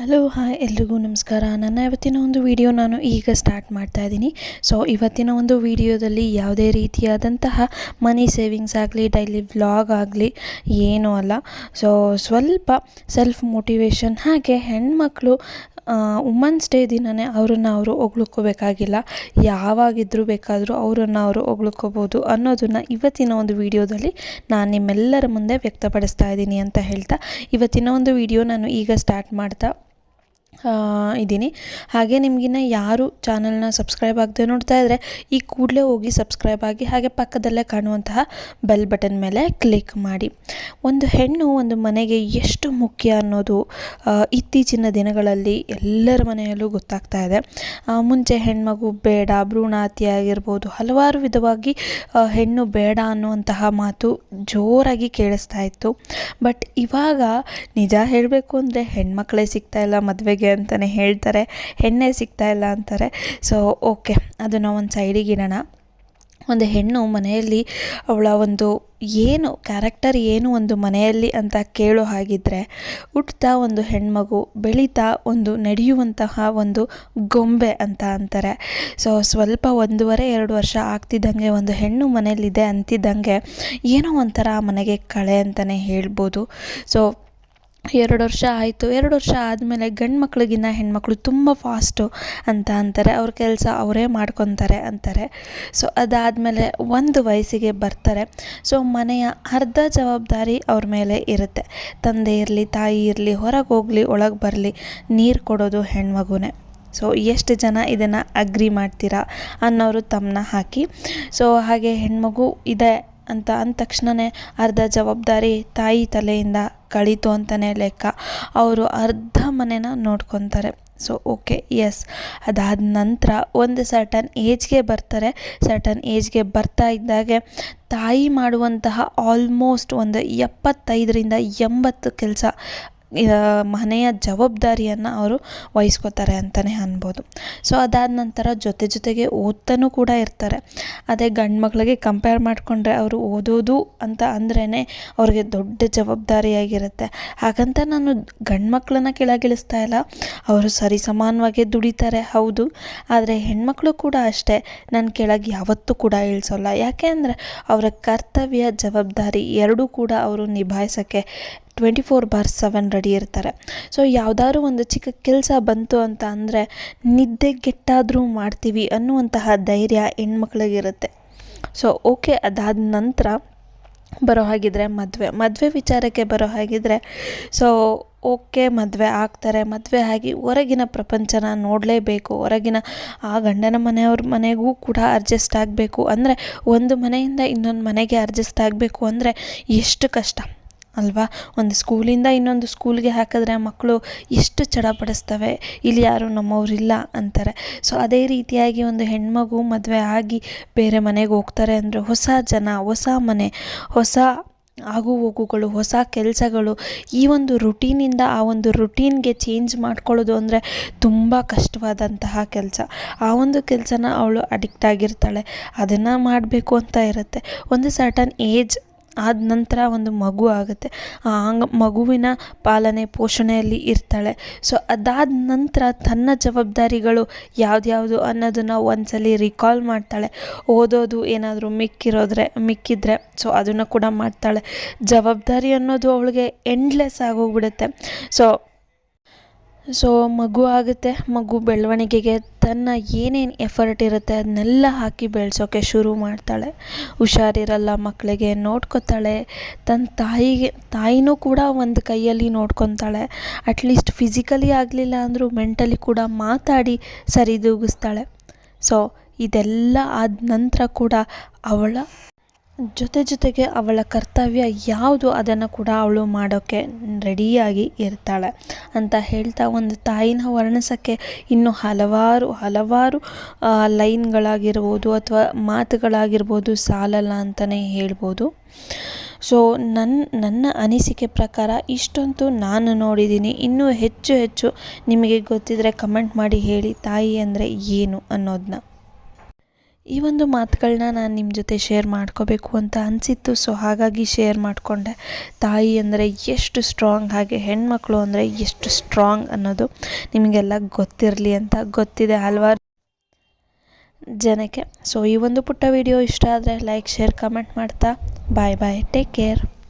Hello hi ಎಲ್ರಿಗೂ ನಮಸ್ಕಾರ. ನನ್ನ ಇವತ್ತಿನ ಒಂದು ವಿಡಿಯೋ ನಾನು ಈಗ ಸ್ಟಾರ್ಟ್ ಮಾಡ್ತಾ ಇದ್ದೀನಿ. ಸೊ ಇವತ್ತಿನ ಒಂದು ವಿಡಿಯೋದಲ್ಲಿ ಯಾವುದೇ ರೀತಿಯಾದಂತಹ ಮನಿ ಸೇವಿಂಗ್ಸ್ ಆಗಲಿ ಡೈಲಿ ವ್ಲಾಗ್ ಆಗಲಿ ಏನೂ ಅಲ್ಲ. ಸೊ ಸ್ವಲ್ಪ ಸೆಲ್ಫ್ ಮೋಟಿವೇಶನ್ ಹಾಗೆ ಹೆಣ್ಮಕ್ಳು ವುಮನ್ಸ್ ಡೇ ದಿನವೇ ಅವರನ್ನು ಅವರು ಹೊಗಳ್ಕೋಬೇಕಾಗಿಲ್ಲ. ಯಾವಾಗಿದ್ದರೂ ಬೇಕಾದರೂ ಅವರನ್ನು ಅವರು ಹೊಗಳ್ಕೋಬೋದು ಅನ್ನೋದನ್ನು ಇವತ್ತಿನ ಒಂದು ವಿಡಿಯೋದಲ್ಲಿ ನಾನು ನಿಮ್ಮೆಲ್ಲರ ಮುಂದೆ ವ್ಯಕ್ತಪಡಿಸ್ತಾ ಇದ್ದೀನಿ ಅಂತ ಹೇಳ್ತಾ, ಇವತ್ತಿನ ಒಂದು ವಿಡಿಯೋ ನಾನು ಈಗ ಸ್ಟಾರ್ಟ್ ಮಾಡ್ತಾ ಇದ್ದೀನಿ. ಹಾಗೆ ನಿಮಗಿನ್ನ ಯಾರು ಚಾನಲ್ನ ಸಬ್ಸ್ಕ್ರೈಬ್ ಆಗದೆ ನೋಡ್ತಾ ಇದ್ದರೆ ಈ ಕೂಡಲೇ ಹೋಗಿ ಸಬ್ಸ್ಕ್ರೈಬ್ ಆಗಿ ಹಾಗೆ ಪಕ್ಕದಲ್ಲೇ ಕಾಣುವಂತಹ ಬೆಲ್ ಬಟನ್ ಮೇಲೆ ಕ್ಲಿಕ್ ಮಾಡಿ. ಒಂದು ಹೆಣ್ಣು ಒಂದು ಮನೆಗೆ ಎಷ್ಟು ಮುಖ್ಯ ಅನ್ನೋದು ಇತ್ತೀಚಿನ ದಿನಗಳಲ್ಲಿ ಎಲ್ಲರ ಮನೆಯಲ್ಲೂ ಗೊತ್ತಾಗ್ತಾ ಇದೆ. ಮುಂಚೆ ಹೆಣ್ಮಗು ಬೇಡ ಭ್ರೂಣ ಆಗಿರ್ಬೋದು, ಹಲವಾರು ವಿಧವಾಗಿ ಹೆಣ್ಣು ಬೇಡ ಅನ್ನುವಂತಹ ಮಾತು ಜೋರಾಗಿ ಕೇಳಿಸ್ತಾ ಇತ್ತು. ಬಟ್ ಇವಾಗ ನಿಜ ಹೇಳಬೇಕು ಅಂದರೆ ಹೆಣ್ಮಕ್ಳೇ ಸಿಗ್ತಾ ಇಲ್ಲ, ಮದುವೆಗೆ ಅಂತಲೇ ಹೇಳ್ತಾರೆ, ಹೆಣ್ಣೆ ಸಿಗ್ತಾ ಇಲ್ಲ ಅಂತಾರೆ. ಸೊ ಓಕೆ ಅದನ್ನು ಒಂದು ಸೈಡಿಗೆ ಒಂದು ಹೆಣ್ಣು ಮನೆಯಲ್ಲಿ ಅವಳ ಒಂದು ಏನು ಕ್ಯಾರೆಕ್ಟರ್ ಏನು ಒಂದು ಮನೆಯಲ್ಲಿ ಅಂತ ಕೇಳೋ ಹಾಗಿದ್ದರೆ ಹುಟ್ತಾ ಒಂದು ಹೆಣ್ಮಗು, ಬೆಳೀತಾ ಒಂದು ನಡೆಯುವಂತಹ ಒಂದು ಗೊಂಬೆ ಅಂತ ಅಂತಾರೆ. ಸೊ ಸ್ವಲ್ಪ ಒಂದೂವರೆ, ಎರಡು ವರ್ಷ ಆಗ್ತಿದ್ದಂಗೆ ಒಂದು ಹೆಣ್ಣು ಮನೆಯಲ್ಲಿದೆ ಅಂತಿದ್ದಂಗೆ, ಏನೋ ಒಂಥರ ಮನೆಗೆ ಕಳೆ ಅಂತಲೇ ಹೇಳ್ಬೋದು. ಸೊ ಎರಡು ವರ್ಷ ಆಯಿತು. ಎರಡು ವರ್ಷ ಆದಮೇಲೆ ಗಂಡು ಮಕ್ಳಿಗಿನ್ನ ಹೆಣ್ಮಕ್ಳು ತುಂಬ ಫಾಸ್ಟು ಅಂತ ಅಂತಾರೆ. ಅವ್ರ ಕೆಲಸ ಅವರೇ ಮಾಡ್ಕೊತಾರೆ ಅಂತಾರೆ. ಸೊ ಅದಾದಮೇಲೆ ಒಂದು ವಯಸ್ಸಿಗೆ ಬರ್ತಾರೆ. ಸೊ ಮನೆಯ ಅರ್ಧ ಜವಾಬ್ದಾರಿ ಅವ್ರ ಮೇಲೆ ಇರುತ್ತೆ. ತಂದೆ ಇರಲಿ, ತಾಯಿ ಇರಲಿ, ಹೊರಗೆ ಹೋಗಲಿ, ಒಳಗೆ ಬರಲಿ, ನೀರು ಕೊಡೋದು ಹೆಣ್ಮಗುನೇ. ಸೊ ಎಷ್ಟು ಜನ ಇದನ್ನು ಅಗ್ರಿ ಮಾಡ್ತೀರಾ ಅನ್ನೋರು ತಮ್ಮನ್ನ ಹಾಕಿ. ಸೊ ಹಾಗೆ ಹೆಣ್ಮಗು ಇದೆ ಅಂತ ಅಂದ ತಕ್ಷಣವೇ ಅರ್ಧ ಜವಾಬ್ದಾರಿ ತಾಯಿ ತಲೆಯಿಂದ ಕಳೀತು ಅಂತಲೇ ಲೆಕ್ಕ. ಅವರು ಅರ್ಧ ಮನೆನ ನೋಡ್ಕೊತಾರೆ. ಸೊ ಓಕೆ ಎಸ್ ಅದಾದ ನಂತರ ಒಂದು ಸರ್ಟನ್ ಏಜ್ಗೆ ಬರ್ತಾರೆ. ಸರ್ಟನ್ ಏಜ್ಗೆ ಬರ್ತಾ ಇದ್ದಾಗೆ ತಾಯಿ ಮಾಡುವಂತಹ ಆಲ್ಮೋಸ್ಟ್ ಒಂದು ಎಪ್ಪತ್ತೈದರಿಂದ ಎಂಬತ್ತು ಕೆಲಸ ಮನೆಯ ಜವಾಬ್ದಾರಿಯನ್ನು ಅವರು ವಹಿಸ್ಕೋತಾರೆ ಅಂತಲೇ ಅನ್ಬೋದು. ಸೊ ಅದಾದ ನಂತರ ಜೊತೆ ಜೊತೆಗೆ ಓದ್ತಾನೂ ಕೂಡ ಇರ್ತಾರೆ. ಅದೇ ಗಂಡು ಮಕ್ಕಳಿಗೆ ಕಂಪೇರ್ ಮಾಡಿಕೊಂಡ್ರೆ ಅವರು ಓದೋದು ಅಂತ ಅಂದ್ರೇ ಅವ್ರಿಗೆ ದೊಡ್ಡ ಜವಾಬ್ದಾರಿಯಾಗಿರುತ್ತೆ. ಹಾಗಂತ ನಾನು ಗಂಡು ಮಕ್ಕಳನ್ನ ಕೆಳಗಿಳಿಸ್ತಾ ಇಲ್ಲ. ಅವರು ಸರಿ ಸಮಾನವಾಗಿ ದುಡಿತಾರೆ, ಹೌದು. ಆದರೆ ಹೆಣ್ಮಕ್ಳು ಕೂಡ ಅಷ್ಟೇ. ನನ್ನ ಕೆಳಗೆ ಯಾವತ್ತೂ ಕೂಡ ಇಳಿಸೋಲ್ಲ. ಯಾಕೆ ಅಂದರೆ ಅವರ ಕರ್ತವ್ಯ, ಜವಾಬ್ದಾರಿ ಎರಡೂ ಕೂಡ ಅವರು ನಿಭಾಯಿಸೋಕ್ಕೆ twenty four by seven ready ಇರ್ತಾರೆ. ಸೊ ಯಾವುದಾದ್ರು ಒಂದು ಚಿಕ್ಕ ಕೆಲಸ ಬಂತು ಅಂತ ಅಂದರೆ ನಿದ್ದೆಗೆಟ್ಟಾದರೂ ಮಾಡ್ತೀವಿ ಅನ್ನುವಂತಹ ಧೈರ್ಯ ಹೆಣ್ಮಕ್ಳಿಗಿರುತ್ತೆ. ಸೊ ಓಕೆ ಅದಾದ ನಂತರ ಬರೋ ಹಾಗಿದ್ರೆ ಮದುವೆ. ಮದುವೆ ವಿಚಾರಕ್ಕೆ ಬರೋ ಹಾಗಿದ್ರೆ ಸೊ ಓಕೆ ಮದುವೆ ಆಗ್ತಾರೆ. ಮದುವೆ ಆಗಿ ಹೊರಗಿನ ಪ್ರಪಂಚನ ನೋಡಲೇಬೇಕು. ಹೊರಗಿನ ಆ ಗಂಡನ ಮನೆಯವ್ರ ಮನೆಗೂ ಕೂಡ ಅಡ್ಜಸ್ಟ್ ಆಗಬೇಕು. ಅಂದರೆ ಒಂದು ಮನೆಯಿಂದ ಇನ್ನೊಂದು ಮನೆಗೆ ಅಡ್ಜಸ್ಟ್ ಆಗಬೇಕು ಅಂದರೆ ಎಷ್ಟು ಕಷ್ಟ. ಅಲ್ವಾ? ಒಂದು ಸ್ಕೂಲಿಂದ ಇನ್ನೊಂದು ಸ್ಕೂಲ್ಗೆ ಹಾಕಿದ್ರೆ ಮಕ್ಕಳು ಎಷ್ಟು ಚಡಪಡಿಸ್ತವೆ. ಇಲ್ಲಿ ಯಾರು ನಮ್ಮವರಿಲ್ಲ ಅಂತಾರೆ. ಸೊ ಅದೇ ರೀತಿಯಾಗಿ ಒಂದು ಹೆಣ್ಮಗು ಮದುವೆ ಆಗಿ ಬೇರೆ ಮನೆಗೆ ಹೋಗ್ತಾರೆ ಅಂದರೆ ಹೊಸ ಜನ, ಹೊಸ ಮನೆ, ಹೊಸ ಆಗು ಹೋಗುಗಳು, ಹೊಸ ಕೆಲಸಗಳು ಈ ಒಂದು ರುಟೀನಿಂದ ಆ ಒಂದು ರುಟೀನ್ಗೆ ಚೇಂಜ್ ಮಾಡ್ಕೊಳ್ಳೋದು ಅಂದರೆ ತುಂಬ ಕಷ್ಟವಾದಂತಹ ಕೆಲಸ. ಆ ಒಂದು ಕೆಲಸನ ಅವಳು ಅಡಿಕ್ಟ್ ಆಗಿರ್ತಾಳೆ. ಅದನ್ನು ಮಾಡಬೇಕು ಅಂತ ಇರುತ್ತೆ. ಒಂದು ಸರ್ಟನ್ ಏಜ್ ಆದ ನಂತರ ಒಂದು ಮಗು ಆಗುತ್ತೆ. ಆ ಮಗುವಿನ ಪಾಲನೆ, ಪೋಷಣೆಯಲ್ಲಿ ಇರ್ತಾಳೆ. ಸೊ ಅದಾದ ನಂತರ ತನ್ನ ಜವಾಬ್ದಾರಿಗಳು ಯಾವ್ದ್ಯಾವುದು ಅನ್ನೋದನ್ನು ಒಂದ್ಸಲಿ ರಿಕಾಲ್ ಮಾಡ್ತಾಳೆ. ಓದೋದು ಏನಾದರೂ ಮಿಕ್ಕಿರೋದ್ರೆ, ಮಿಕ್ಕಿದ್ರೆ ಸೊ ಅದನ್ನು ಕೂಡ ಮಾಡ್ತಾಳೆ. ಜವಾಬ್ದಾರಿ ಅನ್ನೋದು ಅವಳಿಗೆ ಎಂಡ್ಲೆಸ್ ಆಗೋಗ್ಬಿಡುತ್ತೆ ಸೊ ಸೊ ಮಗು ಆಗುತ್ತೆ, ಮಗು ಬೆಳವಣಿಗೆಗೆ ತನ್ನ ಏನೇನು ಎಫರ್ಟ್ ಇರುತ್ತೆ ಅದನ್ನೆಲ್ಲ ಹಾಕಿ ಬೆಳೆಸೋಕ್ಕೆ ಶುರು ಮಾಡ್ತಾಳೆ. ಹುಷಾರಿರಲ್ಲ ಮಕ್ಕಳಿಗೆ ನೋಡ್ಕೊತಾಳೆ. ತನ್ನ ತಾಯಿಗೆ, ತಾಯಿನೂ ಕೂಡ ಒಂದು ಕೈಯಲ್ಲಿ ನೋಡ್ಕೊತಾಳೆ. ಅಟ್ಲೀಸ್ಟ್ ಫಿಸಿಕಲಿ ಆಗಲಿಲ್ಲ ಅಂದರೂ ಮೆಂಟಲಿ ಕೂಡ ಮಾತಾಡಿ ಸರಿದೂಗಿಸ್ತಾಳೆ. ಸೊ ಇದೆಲ್ಲ ಆದ ನಂತರ ಕೂಡ ಅವಳ ಜೊತೆ ಜೊತೆಗೆ ಅವಳ ಕರ್ತವ್ಯ ಯಾವುದು ಅದನ್ನು ಕೂಡ ಅವಳು ಮಾಡೋಕ್ಕೆ ರೆಡಿಯಾಗಿ ಇರ್ತಾಳೆ ಅಂತ ಹೇಳ್ತಾ ಒಂದು ತಾಯಿನ ವರ್ಣಿಸೋಕ್ಕೆ ಇನ್ನೂ ಹಲವಾರು ಹಲವಾರು ಲೈನ್ಗಳಾಗಿರ್ಬೋದು ಅಥವಾ ಮಾತುಗಳಾಗಿರ್ಬೋದು ಸಾಲಲ್ಲ ಅಂತಲೇ ಹೇಳ್ಬೋದು. ಸೊ ನನ್ನ ನನ್ನ ಅನಿಸಿಕೆ ಪ್ರಕಾರ ಇಷ್ಟಂತೂ ನಾನು ನೋಡಿದ್ದೀನಿ. ಇನ್ನೂ ಹೆಚ್ಚು ಹೆಚ್ಚು ನಿಮಗೆ ಗೊತ್ತಿದ್ದರೆ ಕಮೆಂಟ್ ಮಾಡಿ ಹೇಳಿ ತಾಯಿ ಅಂದರೆ ಏನು ಅನ್ನೋದನ್ನ ಈ ಒಂದು ಮಾತುಗಳನ್ನ ನಾನು ನಿಮ್ಮ ಜೊತೆ ಶೇರ್ ಮಾಡ್ಕೋಬೇಕು ಅಂತ ಅನಿಸಿತ್ತು. ಸೊ ಹಾಗಾಗಿ ಶೇರ್ ಮಾಡಿಕೊಂಡೆ. ತಾಯಿ ಅಂದರೆ ಎಷ್ಟು ಸ್ಟ್ರಾಂಗ್ ಹಾಗೆ ಹೆಣ್ಮಕ್ಳು ಅಂದರೆ ಎಷ್ಟು ಸ್ಟ್ರಾಂಗ್ ಅನ್ನೋದು ನಿಮಗೆಲ್ಲ ಗೊತ್ತಿರಲಿ ಅಂತ ಗೊತ್ತಿದೆ ಹಲವಾರು ಜನಕ್ಕೆ. ಸೊ ಈ ಒಂದು ಪುಟ್ಟ ವಿಡಿಯೋ ಇಷ್ಟ ಆದರೆ ಲೈಕ್ ಶೇರ್ ಕಮೆಂಟ್ ಮಾಡ್ತಾ. ಬಾಯ್ ಬಾಯ್ ಟೇಕ್ ಕೇರ್